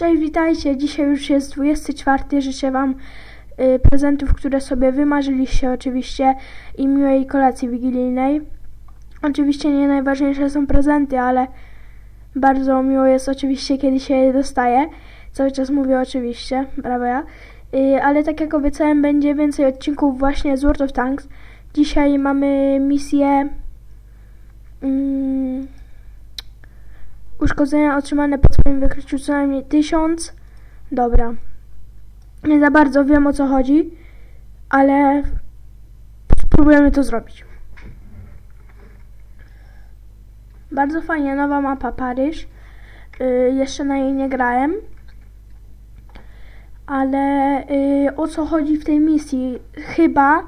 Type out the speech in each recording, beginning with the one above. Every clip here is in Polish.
Cześć, witajcie. Dzisiaj już jest 24. Życzę Wam y, prezentów, które sobie wymarzyliście oczywiście i miłej kolacji wigilijnej. Oczywiście nie najważniejsze są prezenty, ale bardzo miło jest oczywiście, kiedy się je dostaje. Cały czas mówię oczywiście, brawo ja. Y, ale tak jak obiecałem, będzie więcej odcinków właśnie z World of Tanks. Dzisiaj mamy misję... Mm, Uszkodzenia otrzymane po swoim wykryciu co najmniej 1000. Dobra. Nie za bardzo wiem o co chodzi, ale spróbujemy to zrobić. Bardzo fajnie, nowa mapa Paryż. Yy, jeszcze na jej nie grałem. Ale yy, o co chodzi w tej misji? Chyba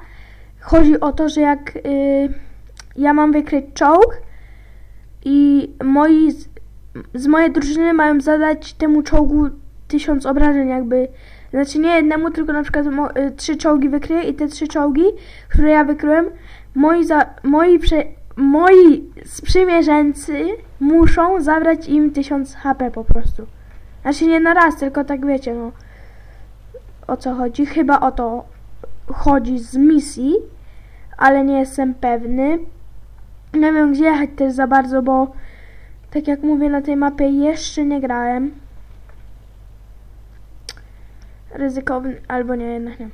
chodzi o to, że jak yy, ja mam wykryć czołg i moi z- mojej drużyny mają zadać temu czołgu tysiąc obrażeń jakby. Znaczy nie jednemu, tylko na przykład y, trzy czołgi wykryję i te trzy czołgi, które ja wykryłem, moi, za- moi, prze- moi sprzymierzeńcy muszą zabrać im tysiąc HP po prostu. Znaczy nie na raz, tylko tak wiecie, no. O co chodzi? Chyba o to chodzi z misji, ale nie jestem pewny. Nie wiem gdzie jechać też za bardzo, bo tak jak mówię, na tej mapie jeszcze nie grałem. Ryzykowny, albo nie, jednak nie.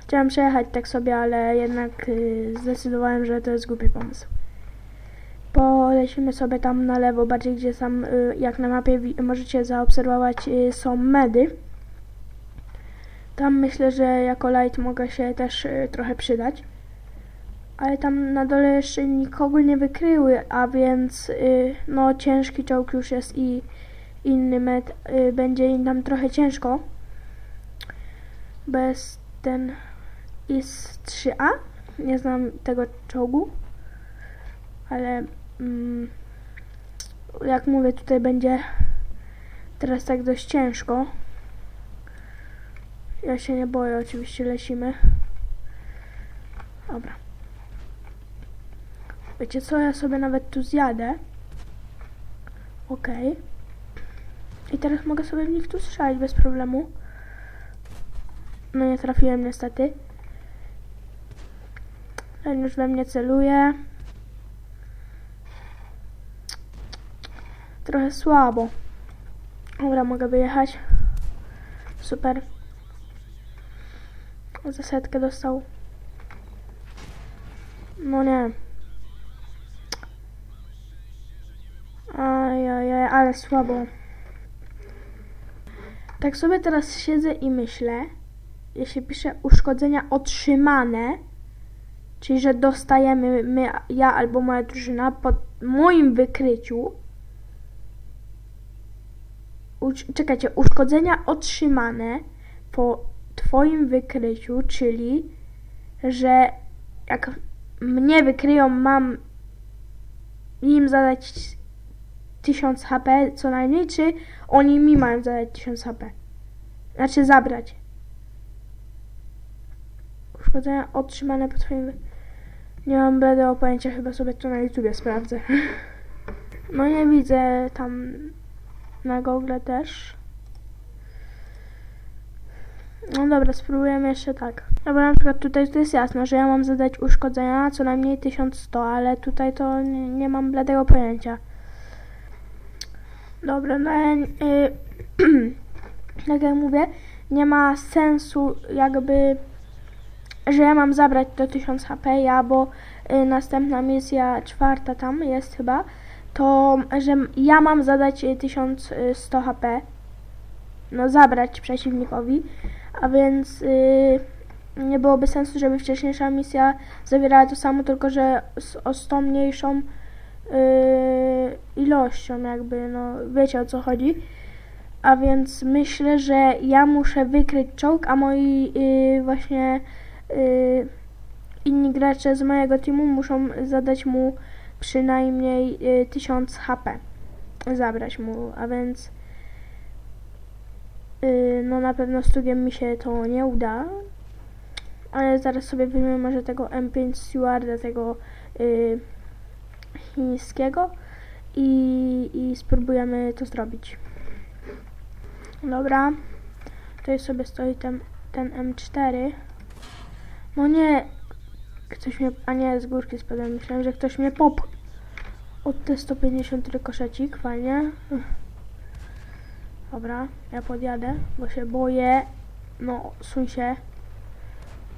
Chciałem przejechać tak sobie, ale jednak y, zdecydowałem, że to jest głupi pomysł. Polecimy sobie tam na lewo, bardziej gdzie tam, y, jak na mapie możecie zaobserwować, y, są medy. Tam myślę, że jako light mogę się też trochę przydać ale tam na dole jeszcze nikogo nie wykryły, a więc y, no ciężki czołg już jest i inny med y, będzie im tam trochę ciężko. Bez ten IS-3A, nie znam tego czołgu, ale mm, jak mówię tutaj będzie teraz tak dość ciężko. Ja się nie boję, oczywiście lecimy. Dobra. Wiecie co, ja sobie nawet tu zjadę. Okej. I teraz mogę sobie w nich tu strzelić bez problemu. No nie trafiłem niestety. Ten już we mnie celuje. Trochę słabo. Dobra, mogę wyjechać. Super. Za dostał. No nie. Ale słabo. Tak sobie teraz siedzę i myślę, jeśli piszę uszkodzenia otrzymane, czyli że dostajemy my, ja albo moja drużyna po moim wykryciu. Czekajcie, uszkodzenia otrzymane po twoim wykryciu, czyli że jak mnie wykryją, mam im zadać 1000 HP co najmniej, czy oni mi mają zadać 1000 HP? Znaczy zabrać. Uszkodzenia otrzymane po twoim... Nie mam bladego pojęcia, chyba sobie to na YouTubie sprawdzę. No nie widzę tam na Google też. No dobra, spróbujemy jeszcze tak. Dobra, na przykład tutaj to jest jasno, że ja mam zadać uszkodzenia co najmniej 1100, ale tutaj to nie, nie mam bladego pojęcia. Dobra, no ale, y, tak jak mówię, nie ma sensu jakby, że ja mam zabrać to 1000 HP, ja, bo y, następna misja, czwarta tam jest chyba, to, że ja mam zadać y, 1100 HP, no zabrać przeciwnikowi, a więc y, nie byłoby sensu, żeby wcześniejsza misja zawierała to samo, tylko że o 100 mniejszą yy, ilością, jakby, no wiecie o co chodzi. A więc myślę, że ja muszę wykryć czołg, a moi yy, właśnie yy, inni gracze z mojego teamu muszą zadać mu przynajmniej yy, 1000 HP. Zabrać mu, a więc yy, no na pewno z Tugiem mi się to nie uda. Ale zaraz sobie weźmiemy może tego M5 Stewarda, tego chińskiego i, i spróbujemy to zrobić. Dobra. Tutaj sobie stoi ten, ten M4. No nie. Ktoś mnie... A nie, z górki spadłem. Myślałem, że ktoś mnie pop... Od T150 rykoszecik. Fajnie. Dobra, ja podjadę, bo się boję. No, suń się.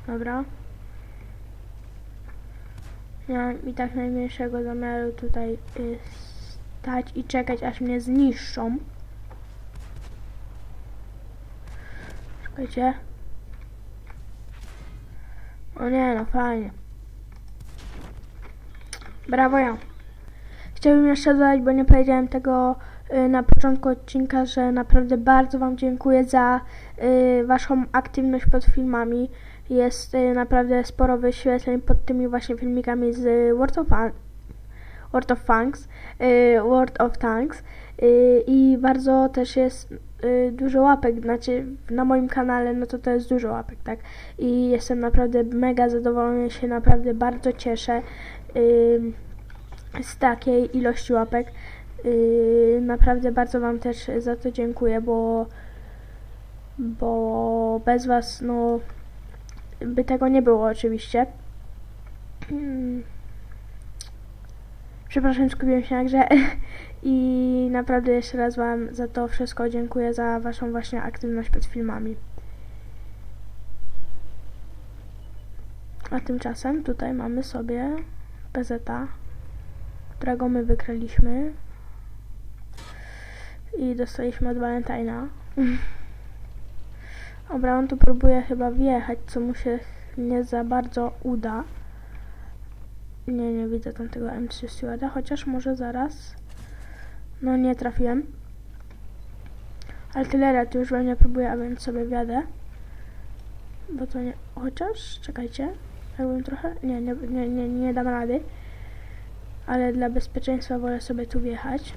Dobra. Nie mam i tak najmniejszego zamiaru tutaj y, stać i czekać, aż mnie zniszczą. Czekajcie. O nie, no fajnie. Brawo ja. Chciałbym jeszcze dodać, bo nie powiedziałem tego y, na początku odcinka, że naprawdę bardzo Wam dziękuję za y, Waszą aktywność pod filmami. Jest y, naprawdę sporo wyświetleń pod tymi właśnie filmikami z World of, World of Tanks, y, World of Tanks y, i bardzo też jest y, dużo łapek, znaczy na moim kanale, no to to jest dużo łapek, tak? I jestem naprawdę mega zadowolony, się naprawdę bardzo cieszę. Y, z takiej ilości łapek. Naprawdę bardzo Wam też za to dziękuję, bo, bo bez Was, no, by tego nie było oczywiście. Mm. Przepraszam, skupiłem się na grze i naprawdę jeszcze raz Wam za to wszystko dziękuję, za Waszą właśnie aktywność pod filmami. A tymczasem tutaj mamy sobie PZ którego my wykraliśmy i dostaliśmy od Valentina. Dobra, on tu próbuje chyba wjechać, co mu się nie za bardzo uda. Nie, nie widzę tam tego M3 Stewarda, chociaż może zaraz. No nie trafiłem. Artyleria tu już we mnie próbuje, a więc sobie wjadę. Bo to nie... Chociaż, czekajcie. Jakbym trochę... Nie, nie, nie, nie, nie dam rady ale dla bezpieczeństwa wolę sobie tu wjechać.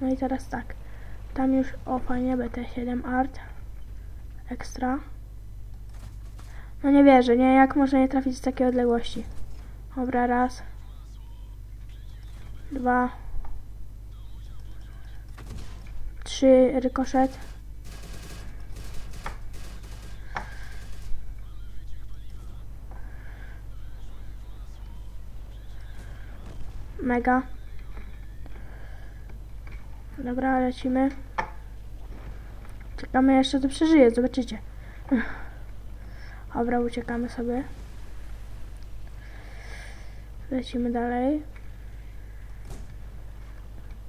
No i teraz tak. Tam już, o fajnie, BT7 Art. Ekstra. No nie wierzę, nie? Jak można nie trafić z takiej odległości? Dobra, raz. Dwa. Trzy, rykoszet. Mega. Dobra, lecimy. Czekamy jeszcze, to przeżyje, zobaczycie. Dobra, uciekamy sobie. Lecimy dalej.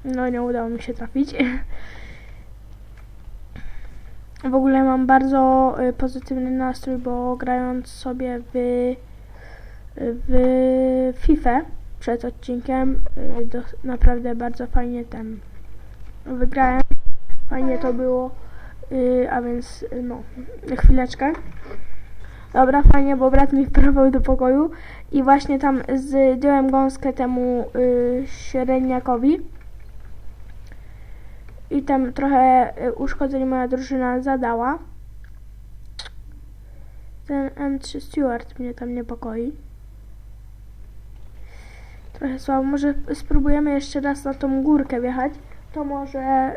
No, nie udało mi się trafić. W ogóle mam bardzo y, pozytywny nastrój, bo grając sobie w, w FIFA przed odcinkiem y, do, naprawdę bardzo fajnie ten wygrałem. Fajnie to było, y, a więc y, no, chwileczkę. Dobra, fajnie, bo brat mi wprawował do pokoju i właśnie tam zdjąłem gąskę temu y, średniakowi. I tam trochę y, uszkodzeń moja drużyna zadała. Ten M3 Stewart mnie tam niepokoi. Trochę słabo. Może spróbujemy jeszcze raz na tą górkę wjechać. To może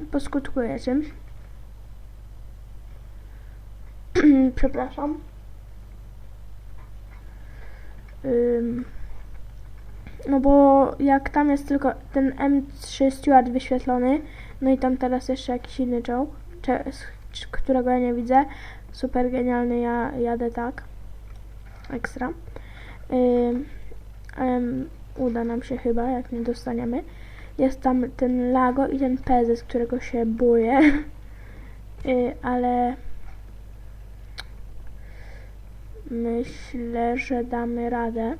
yy, poskutkuje czymś. Przepraszam. No bo jak tam jest tylko ten M3 Steward wyświetlony, no i tam teraz jeszcze jakiś inny czołg, cze- s- c- którego ja nie widzę. Super genialny, ja jadę tak. Ekstra. Uda nam się chyba, jak nie dostaniemy. Jest tam ten Lago i ten Pezes, którego się boję. Y, ale myślę, że damy radę.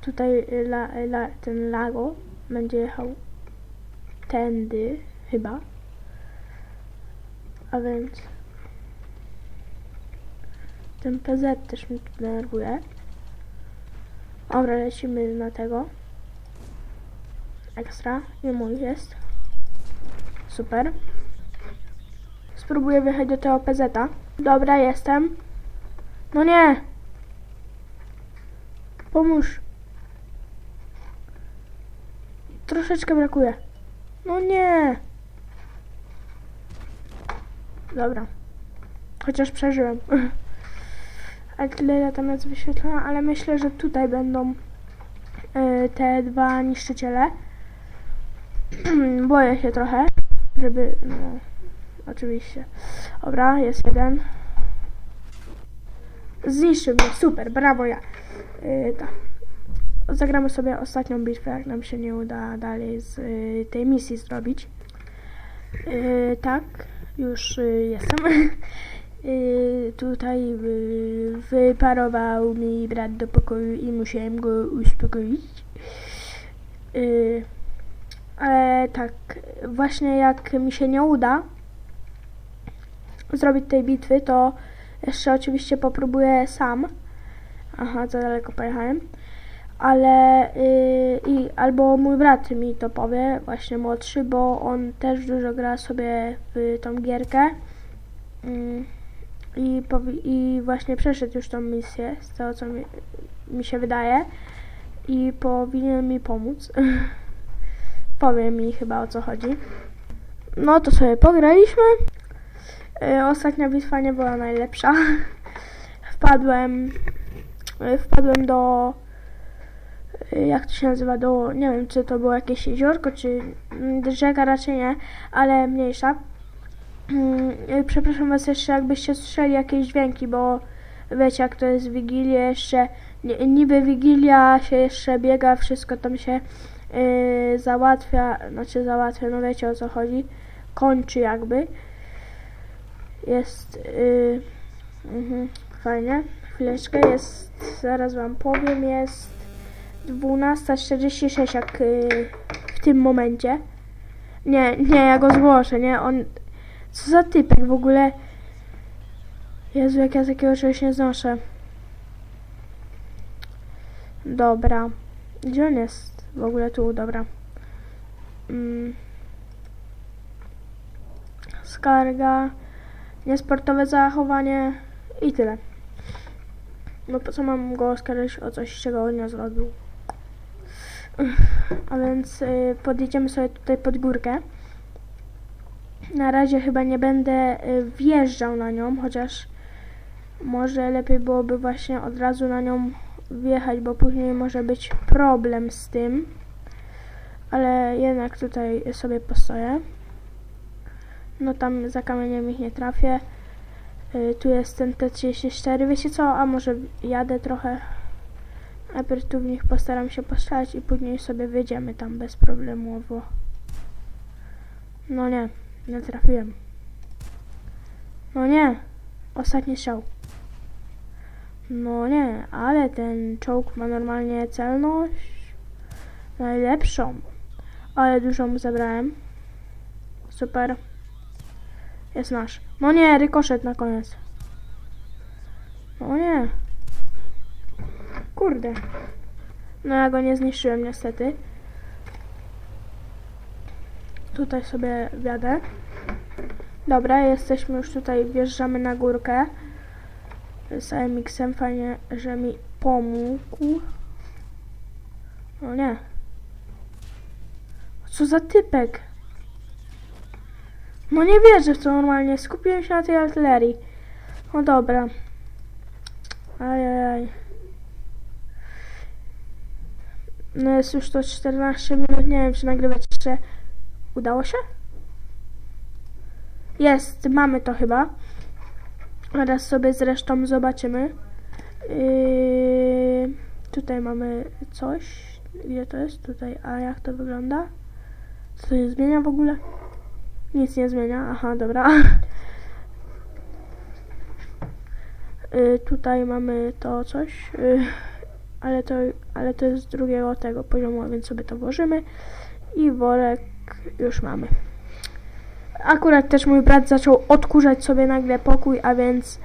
Tutaj la, la, ten Lago będzie jechał tędy chyba. A więc ten PZ też mnie tu denerwuje. Dobra, lecimy na tego. Ekstra. I mój jest. Super. Spróbuję wjechać do tego PZ-a. Dobra, jestem. No nie! Pomóż. troszeczkę brakuje. No nie. Dobra. Chociaż przeżyłem. Artyleria tam jest wyświetlona, ale myślę, że tutaj będą y, te dwa niszczyciele. Boję się trochę, żeby, no, oczywiście. Dobra, jest jeden. Zniszczył mnie, super, brawo ja. Yy. Zagramy sobie ostatnią bitwę, jak nam się nie uda dalej z y, tej misji zrobić. Yy, tak, już y, jestem. Yy, tutaj y, wyparował mi brat do pokoju i musiałem go uspokoić. Yy, ale tak, właśnie jak mi się nie uda zrobić tej bitwy, to jeszcze oczywiście popróbuję sam. Aha, za daleko pojechałem. Ale yy, i albo mój brat mi to powie, właśnie młodszy, bo on też dużo gra sobie w tą gierkę. Yy, i, I właśnie przeszedł już tą misję, z tego co mi, mi się wydaje. I powinien mi pomóc. Powie mi chyba o co chodzi. No to sobie pograliśmy. Yy, ostatnia bitwa nie była najlepsza. Wpadłem. yy, Wpadłem do. yy, Jak to się nazywa? Do. Nie wiem, czy to było jakieś jeziorko, czy rzeka, raczej nie, ale mniejsza. Mm, Przepraszam Was jeszcze, jakbyście słyszeli jakieś dźwięki, bo wiecie, jak to jest Wigilia, jeszcze ni- niby Wigilia się jeszcze biega, wszystko tam się yy, załatwia, znaczy załatwia, no wiecie o co chodzi, kończy jakby. Jest yy, mhm, fajnie. Chwileczkę jest, zaraz wam powiem, jest 12.46 jak yy, w tym momencie. Nie, nie, ja go zgłoszę, nie, on, co za typek w ogóle. Jezu, jak ja takiego czegoś nie znoszę. Dobra. Gdzie on jest? W ogóle tu, dobra. Mm. Skarga. Niesportowe zachowanie. I tyle. No po co mam go oskarżyć o coś, czego on nie zrobił? A więc y, podjedziemy sobie tutaj pod górkę. Na razie chyba nie będę y, wjeżdżał na nią, chociaż może lepiej byłoby właśnie od razu na nią wjechać, bo później może być problem z tym. Ale jednak tutaj sobie postoję. No tam za kamieniem ich nie trafię. Y, tu jest ten T34. Wiecie co? A może jadę trochę. Najpierw tu w nich postaram się postrzelać i później sobie wyjdziemy tam bezproblemowo. No nie, nie trafiłem. No nie, ostatni strzał. No nie, ale ten czołg ma normalnie celność najlepszą. Ale dużo mu zabrałem. Super. Jest nasz. No nie, rykoszet na koniec. No nie. Kurde. No ja go nie zniszczyłem niestety. Tutaj sobie wjadę. Dobra, jesteśmy już tutaj, wjeżdżamy na górkę. Z AMX-em fajnie, że mi pomógł. No nie. Co za typek? No nie wierzę w to normalnie. Skupiłem się na tej artylerii. No dobra. Ajajaj. No jest już to 14 minut. Nie wiem, czy nagrywać jeszcze. Udało się? Jest, mamy to chyba. Teraz sobie zresztą zobaczymy. Yy, tutaj mamy coś. Gdzie to jest? Tutaj. A jak to wygląda? Co się zmienia w ogóle? Nic nie zmienia. Aha, dobra. Yy, tutaj mamy to coś. Yy, ale, to, ale to jest z drugiego tego poziomu, więc sobie to włożymy. I worek już mamy. Akurat też mój brat zaczął odkurzać sobie nagle pokój, a więc.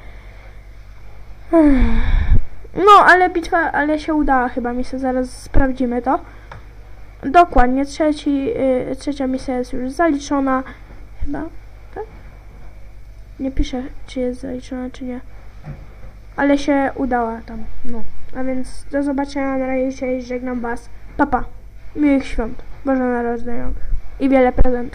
No, ale bitwa, ale się udała chyba misja, zaraz sprawdzimy to. Dokładnie, trzeci, y, trzecia misja jest już zaliczona. Chyba, tak? Nie piszę, czy jest zaliczona, czy nie. Ale się udała tam, no. A więc do zobaczenia, na razie, żegnam was. Papa. Pa. Miłych świąt Bożonarodzeniowych i wiele prezentów.